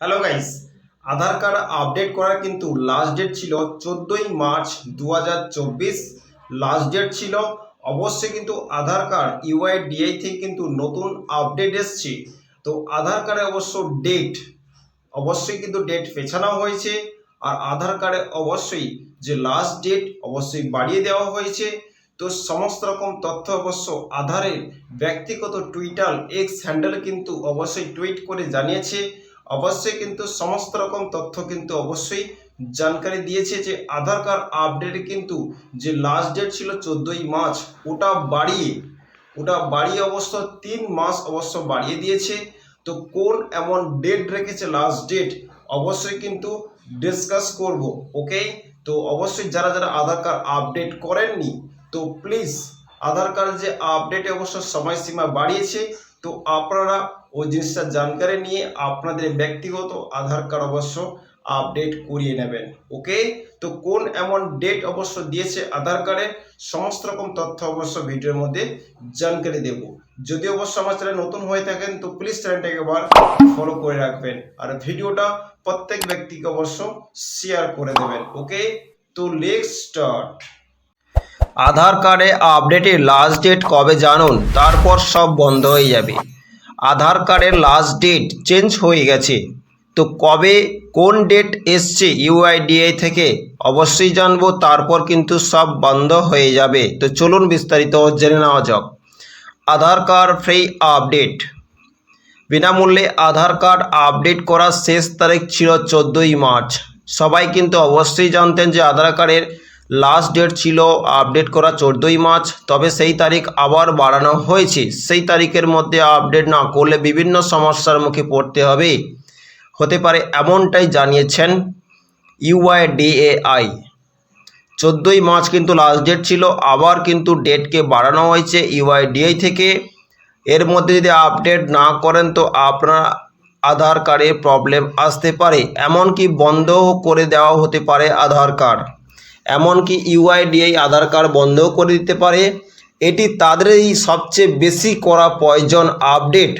Hello guys Aadhaar card update করার কিন্তু last date ছিল চোদ্দোই মার্চ দু হাজার চব্বিশ। লাস্ট ডেট ছিল। অবশ্যই কিন্তু আধার কার্ড ইউআইডিআই থেকে কিন্তু নতুন আপডেট এসছে। তো আধার কার্ডে অবশ্য ডেট অবশ্যই কিন্তু ডেট পেছানো হয়েছে। আর আধার কার্ডে অবশ্যই যে লাস্ট ডেট অবশ্যই বাড়িয়ে দেওয়া হয়েছে। তো সমস্ত রকম তথ্য অবশ্য আধারের ব্যক্তিগত টুইটার এক্স হ্যান্ডেল কিন্তু অবশ্যই টুইট করে জানিয়েছে। অবশ্যই কিন্তু সমস্ত রকম তথ্য কিন্তু অবশ্যই জানকারি দিয়েছে যে আধার কার্ড আপডেট কিন্তু যে লাস্ট ডেট ছিল চোদ্দোই মার্চ, ওটা বাড়িয়ে ওটা বাড়িয়ে অবশ্য তিন মাস অবশ্য বাড়িয়ে দিয়েছে। তো কোন এমন ডেট রেখেছে লাস্ট ডেট অবশ্যই কিন্তু ডিসকাস করব ওকে তো অবশ্যই যারা যারা আধার কার্ড আপডেট করেননি, তো প্লিজ আধার কার্ড যে আপডেটে অবশ্য সময়সীমা বাড়িয়েছে, তো আপনারা ওই জিনিসটা জানকারি নিয়ে আপনাদের ব্যক্তিগত আধার কার্ড অবশ্য আপডেট করিয়ে নেবেন, ওকে? তো কোন এমন ডেট অবশ্য দিয়েছে আধার কার্ডে, সমস্ত রকম তথ্য অবশ্য ভিডিওর মধ্যে জানকারি দেব। যদি অবশ্য আমার চ্যানেল নতুন হয়ে থাকেন, তো প্লিজ চ্যানেলটাকে একবার ফলো করে রাখবেন আর ভিডিওটা প্রত্যেক ব্যক্তিকে অবশ্য শেয়ার করে দেবেন, ওকে? তো লেট স্টার্ট আধার কার্ডে আপডেটের লাস্ট ডেট কবে জানুন? তারপর সব বন্ধ হয়ে যাবে। আধার কার্ডের লাস্ট ডেট চেঞ্জ হয়ে গেছে। তো কবে, কোন ডেট এসছে ইউআইডিআই থেকে? অবশ্যই জানব, তারপর কিন্তু সব বন্ধ হয়ে যাবে। তো চলুন বিস্তারিত জেনে নেওয়া যাক। আধার কার্ড ফ্রি আপডেট বিনামূল্যে আধার কার্ড আপডেট করার শেষ তারিখ ছিল চোদ্দোই মার্চ। সবাই কিন্তু অবশ্যই জানতেন যে আধার কার্ডের লাস্ট ডেট ছিল আপডেট করা চোদ্দোই মার্চ, তবে সেই তারিখ আবার বাড়ানো হয়েছে। সেই তারিখের মধ্যে আপডেট না করলে বিভিন্ন সমস্যার মুখে পড়তে হবে। হতে পারে এমনটাই জানিয়েছেন ইউআইডিএআই চোদ্দোই মার্চ কিন্তু লাস্ট ডেট ছিল, আবার কিন্তু ডেটকে বাড়ানো হয়েছে ইউআইডিআই থেকে। এর মধ্যে যদি আপডেট না করেন তো আপনার আধার কার্ডে প্রবলেম আসতে পারে। এমনকি বন্ধও করে দেওয়া হতে পারে আধার কার্ড এমনকি ইউআইডিআই আধার কার্ড বন্ধও করে দিতে পারে। এটি তাদেরই সবচেয়ে বেশি করা প্রয়োজন আপডেট,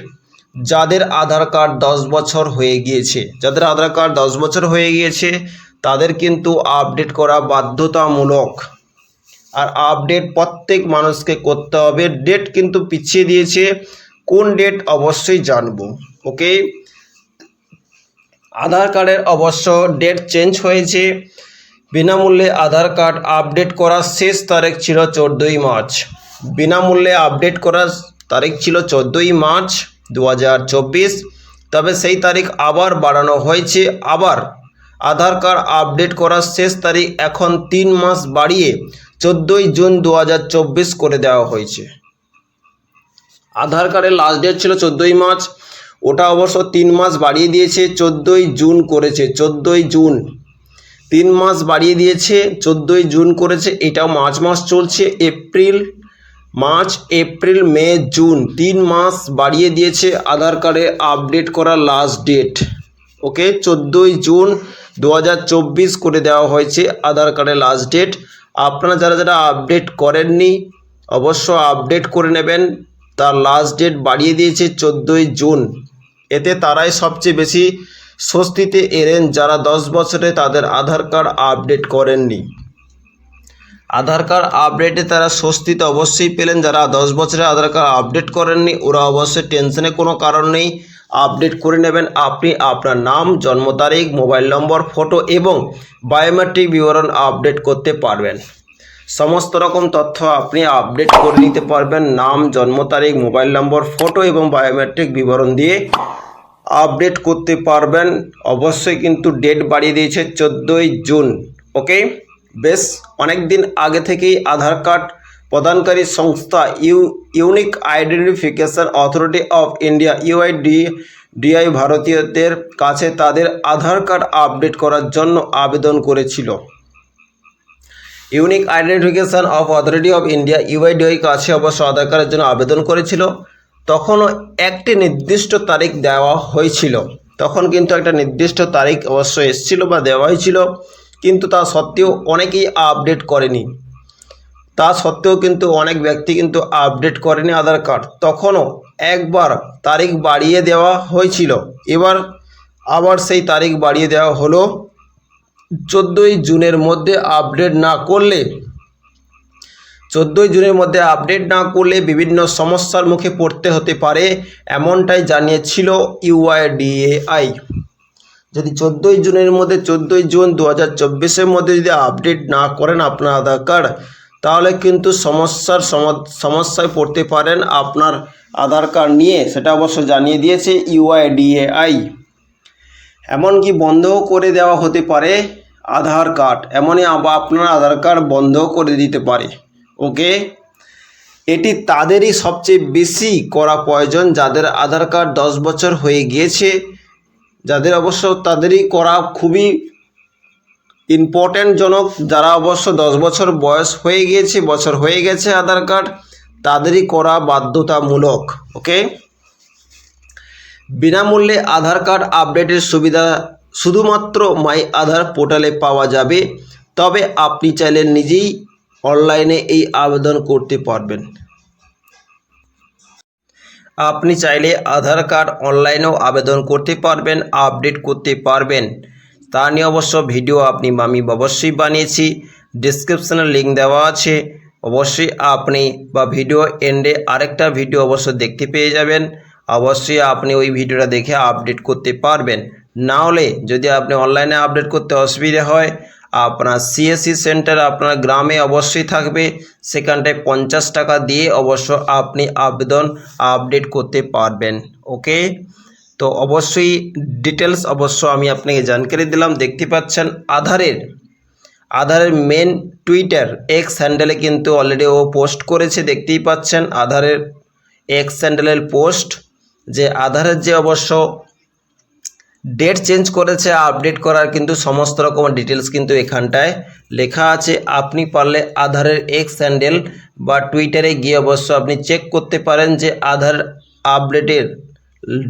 যাদের আধার কার্ড দশ বছর হয়ে গিয়েছে। যাদের আধার কার্ড দশ বছর হয়ে গিয়েছে, তাদের কিন্তু আপডেট করা বাধ্যতামূলক। আর আপডেট প্রত্যেক মানুষকে করতে হবে। ডেট কিন্তু পিছিয়ে দিয়েছে। কোন ডেট অবশ্যই জানব। ওকে? আধার কার্ডের অবশ্য ডেট চেঞ্জ হয়েছে। বিনামূল্যে আধার কার্ড আপডেট করার শেষ তারিখ ছিল চোদ্দোই মার্চ। বিনামূল্যে আপডেট করার তারিখ ছিল চোদ্দোই মার্চ দু হাজার চব্বিশ। তবে সেই তারিখ আবার বাড়ানো হয়েছে। আবার আধার কার্ড আপডেট করার শেষ তারিখ এখন তিন মাস বাড়িয়ে চোদ্দোই জুন দু হাজার চব্বিশ করে দেওয়া হয়েছে। আধার কার্ডের লাস্ট ডেট ছিল চোদ্দোই মার্চ। ওটা অবশ্য তিন মাস বাড়িয়ে দিয়েছে, চোদ্দোই জুন করেছে, চোদ্দোই জুন। তিন মাস বাড়িয়ে দিয়েছে, চোদ্দোই জুন করেছে, এটাও মার্চ মাস চলছে, April March, April, May, June, তিন মাস বাড়িয়ে দিয়েছে আধার কার্ডে আপডেট করার লাস্ট ডেট ওকে চোদ্দোই জুন দু হাজার চব্বিশ করে দেওয়া হয়েছে আধার কার্ডের লাস্ট ডেট আপনারা যারা যারা আপডেট করেননি, অবশ্য আপডেট করে নেবেন, তার লাস্ট ডেট বাড়িয়ে দিয়েছে চোদ্দোই জুন। এতে তারাই সবচেয়ে বেশি স্বস্তিতে এলেন যারা দশ বছরে তাদের আধার কার্ড আপডেট করেননি। আধার কার্ড আপডেটে তারা স্বস্তিতে অবশ্যই পেলেন যারা দশ বছরে আধার কার্ড আপডেট করেননি, ওরা অবশ্যই টেনশনে কোনো কারণ নেই। আপডেট করে নেবেন আপনি আপনার নাম, জন্ম তারিখ, মোবাইল নম্বর, ফটো এবং বায়োমেট্রিক বিবরণ আপডেট করতে পারবেন। সমস্ত রকম তথ্য আপনি আপডেট করে নিতে পারবেন। নাম, জন্ম তারিখ, মোবাইল নম্বর, ফটো এবং বায়োমেট্রিক বিবরণ দিয়ে আপডেট করতে পারবেন। অবশ্যই কিন্তু ডেট বাড়িয়ে দিয়েছে চোদ্দোই জুন, ওকে? বেশ অনেক দিন আগে থেকেই আধার কার্ড প্রদানকারী সংস্থা U, unique identification authority of India, UID, DI ভারতীয়দের কাছে তাদের আধার কার্ড আপডেট করার জন্য আবেদন করেছিল। Unique identification of authority of India UIDAI কাছে অবশ্য আধার কার্ডের জন্য আবেদন করেছিল। তখনও একটি নির্দিষ্ট তারিখ দেওয়া হয়েছিল। তখন কিন্তু একটা নির্দিষ্ট তারিখ অবশ্য এসেছিল বা দেওয়া হয়েছিল, কিন্তু তা সত্ত্বেও অনেকেই আপডেট করেনি। তা সত্ত্বেও কিন্তু অনেক ব্যক্তি কিন্তু আপডেট করেনি আধার কার্ড। তখনও একবার তারিখ বাড়িয়ে দেওয়া হয়েছিল। এবার আবার সেই তারিখ বাড়িয়ে দেওয়া হলো। চোদ্দোই জুনের মধ্যে আপডেট না করলে চোদ্দোই জুনের মধ্যে আপডেট না করলে বিভিন্ন সমস্যার মুখে পড়তে হতে পারে, এমনটাই জানিয়েছিল ইউআইডিএআই। যদি চোদ্দোই জুনের মধ্যে, চোদ্দোই জুন দু হাজার মধ্যে যদি আপডেট না করেন আপনার আধার কার্ড, তাহলে কিন্তু সমস্যার সমস্যায় পড়তে পারেন আপনার আধার কার্ড নিয়ে, সেটা অবশ্য জানিয়ে দিয়েছে ইউআইডিএআই। এমনকি বন্ধও করে দেওয়া হতে পারে আধার কার্ড, এমনই আবার আপনার আধার কার্ড বন্ধও করে দিতে পারে। ওকে? এটি তাদেরই সবচেয়ে বেশি করা প্রয়োজন যাদের আধার কার্ড দশ বছর হয়ে গিয়েছে। যাদের অবশ্য তাদেরই করা খুবই ইম্পর্ট্যান্ট জনক। যারা অবশ্য দশ বছর বয়স হয়ে গিয়েছে, বছর হয়ে গেছে আধার কার্ড, তাদেরই করা বাধ্যতামূলক, ওকে? বিনামূল্যে আধার কার্ড আপডেটের সুবিধা শুধুমাত্র মাই আধার পোর্টালে পাওয়া যাবে। তবে আপনি চাইলে নিজেই অনলাইনে এই আবেদন করতে পারবেন। আপনি চাইলে আধার কার্ড অনলাইনেও আবেদন করতে পারবেন, আপডেট করতে পারবেন। তা নিয়ে অবশ্য ভিডিও আপনি আমি অবশ্যই বানিয়েছি ডিসক্রিপশনে লিঙ্ক দেওয়া আছে। অবশ্যই আপনি বা ভিডিও এন্ডে আরেকটা ভিডিও অবশ্য দেখতে পেয়ে যাবেন। অবশ্যই আপনি ওই ভিডিওটা দেখে আপডেট করতে পারবেন। না হলে যদি আপনি অনলাইনে আপডেট করতে অসুবিধা হয় আপনার সিএসসি সেন্টার আপনার গ্রামে অবশ্যই থাকবে। সেখানটায় পঞ্চাশ টাকা দিয়ে অবশ্য আপনি আবেদন আপডেট করতে পারবেন ওকে তো অবশ্যই ডিটেলস অবশ্য আমি আপনাকে জানকারি দিলাম। দেখতে পাচ্ছেন আধারের আধারের মেন টুইটার এক্স হ্যান্ডেলে কিন্তু অলরেডি ও পোস্ট করেছে। দেখতেই পাচ্ছেন আধারের এক্স হ্যান্ডেলের পোস্ট যে আধারের যে অবশ্য ডেট চেঞ্জ করেছে আপডেট করার কিন্তু সমস্ত রকম ডিটেলস কিন্তু এখানটায় লেখা আছে। আপনি পারলে আধারের এক্স হ্যান্ডেল বা টুইটারে গিয়ে অবশ্য আপনি চেক করতে পারেন যে আধার আপডেটের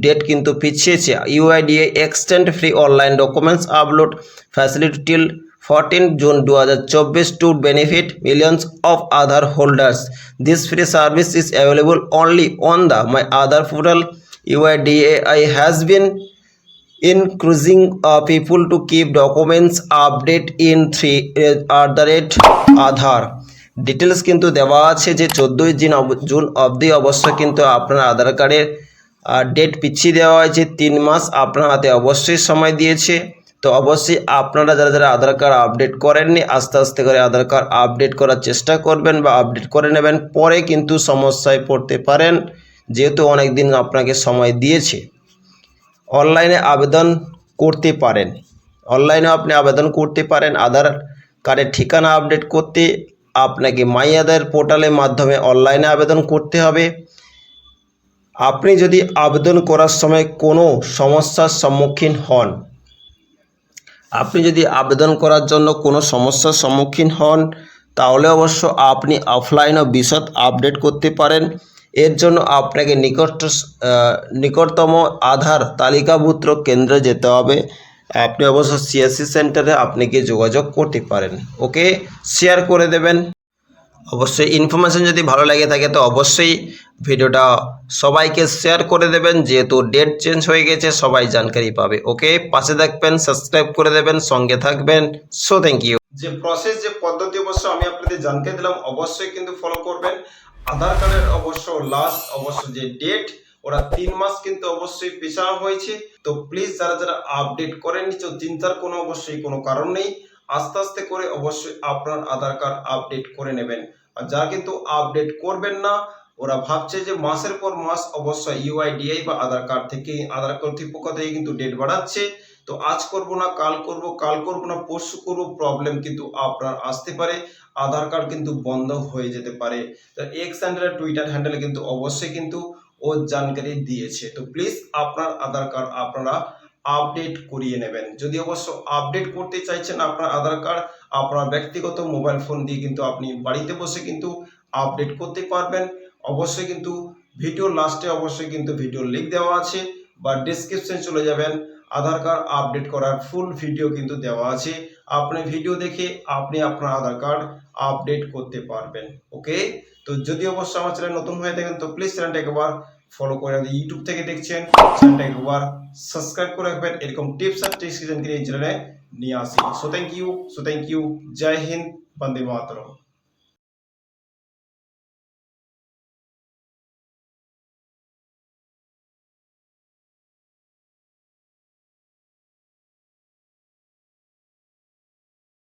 ডেট কিন্তু পিছিয়েছে। UIDAI extend free online documents upload facility till fourteen June দু হাজার চব্বিশ to benefit millions of Aadhaar holders this free service is available only on the my Aadhaar portal UIDAI has been people to keep documents update in three uh, at the rate Aadhaar details কিন্তু দেওয়া আছে যে চোদ্দোই June June অবধি অবশ্য কিন্তু আপনার আধার কার্ডের ডেট পিছিয়ে দেওয়া হয়েছে তিন মাস আপনার হাতে অবশ্যই সময় দিয়েছে। তো অবশ্যই আপনারা যারা যারা আধার কার্ড আপডেট করেননি আস্তে আস্তে করে আধার কার্ড আপডেট করার চেষ্টা করবেন বা আপডেট করে নেবেন পরে কিন্তু সমস্যায় পড়তে পারেন যেহেতু অনেক দিন আপনাকে সময় দিয়েছে। অনলাইনে আবেদন করতে পারেন। অনলাইনে আপনি আবেদন করতে পারেন, আধার কার্ডের ঠিকানা আপডেট করতে। আপনাকে মাই আধার পোর্টালের মাধ্যমে অনলাইনে আবেদন করতে হবে। আপনি যদি আবেদন করার সময় কোনো সমস্যার সম্মুখীন হন, আপনি যদি আবেদন করার জন্য কোনো সমস্যার সম্মুখীন হন, তাহলে অবশ্য আপনি অফলাইনও বিশদ আপডেট করতে পারেন। এর জন্য আপনাকে নিকট নিকটতম আধার তালিকাভুক্ত কেন্দ্রে যেতে হবে। আপনি অবশ্য সিএসসি সেন্টারে আপনি গিয়ে যোগাযোগ করতে পারেন। ওকে শেয়ার করে দেবেন। অবশ্যই ইনফরমেশন যদি ভালো লাগে থাকে, তো অবশ্যই ভিডিওটা সবাইকে শেয়ার করে দেবেন। যেহেতু ডেট চেঞ্জ হয়ে গেছে, সবাই জানকারি পাবে। ওকে পাশে থাকবেন সাবস্ক্রাইব করে দেবেন, সঙ্গে থাকবেন। সো থ্যাংক ইউ যে প্রসেস যে পদ্ধতি, অবশ্য আমি আপনাদের জানকে দিলাম, অবশ্যই কিন্তু ফলো করবেন। আধার কার্ডের অবশ্য লাস্ট অবশ্য যে ডেট ওরা তিন মাস কিন্তু অবশ্যই পেছানো হয়েছে। তো প্লিজ যারা যারা আপডেট করেননি, তো চিন্তার কোনো অবশ্যই কোনো কারণ নেই। আস্তে আস্তে করে অবশ্যই আপনার আধার কার্ড আপডেট করে নেবেন। আর যারা কিন্তু আপডেট করবেন না, ওরা ভাবছে যে মাসের পর মাস অবশ্যই ইউআইডিআই বা আধার কার্ড থেকে আধার কর্তৃপক্ষ থেকে কিন্তু ডেট বাড়াচ্ছে। তো আজ করব না, কাল করব কাল করব না, পরশু করব প্রবলেম কিন্তু আপনার আসতে পারে, আধার কার্ড কিন্তু বন্ধ হয়ে যেতে পারে। তো এক্স হ্যান্ডেলের টুইটার হ্যান্ডেলে কিন্তু অবশ্যই কিন্তু ও জানকারি দিয়েছে। তো প্লিজ আপনার আধার কার্ড আপনারা আপডেট করিয়ে নেবেন। যদি অবশ্য আপডেট করতে চাইছেন আপনার আধার কার্ড আপনার ব্যক্তিগত মোবাইল ফোন দিয়ে কিন্তু আপনি বাড়িতে বসে কিন্তু আপডেট করতে পারবেন। অবশ্যই কিন্তু ভিডিও লাস্টে অবশ্যই কিন্তু ভিডিও লিঙ্ক দেওয়া আছে বা ডিসক্রিপশন চলে যাবেন। আধার কার্ড আপডেট করার ফুল ভিডিও কিন্তু দেওয়া আছে। আপনি ভিডিও দেখে আপনি আপনার আধার কার্ড আপডেট করতে পারবেন ওকে তো যদি অবশ্য আমার চ্যানেল নতুন হয়ে থাকেন, তো প্লিজ চ্যানেলটা একবার ফলো করে রাখবেন। ইউটিউব থেকে দেখছেন চ্যানেলটা একবার সাবস্ক্রাইব করে রাখবেন। এরকম টিপস আর ট্রিক্স কিন্তু এই নিয়ে আসি। So thank you so thank you জয় হিন্দ বন্দে মাতরম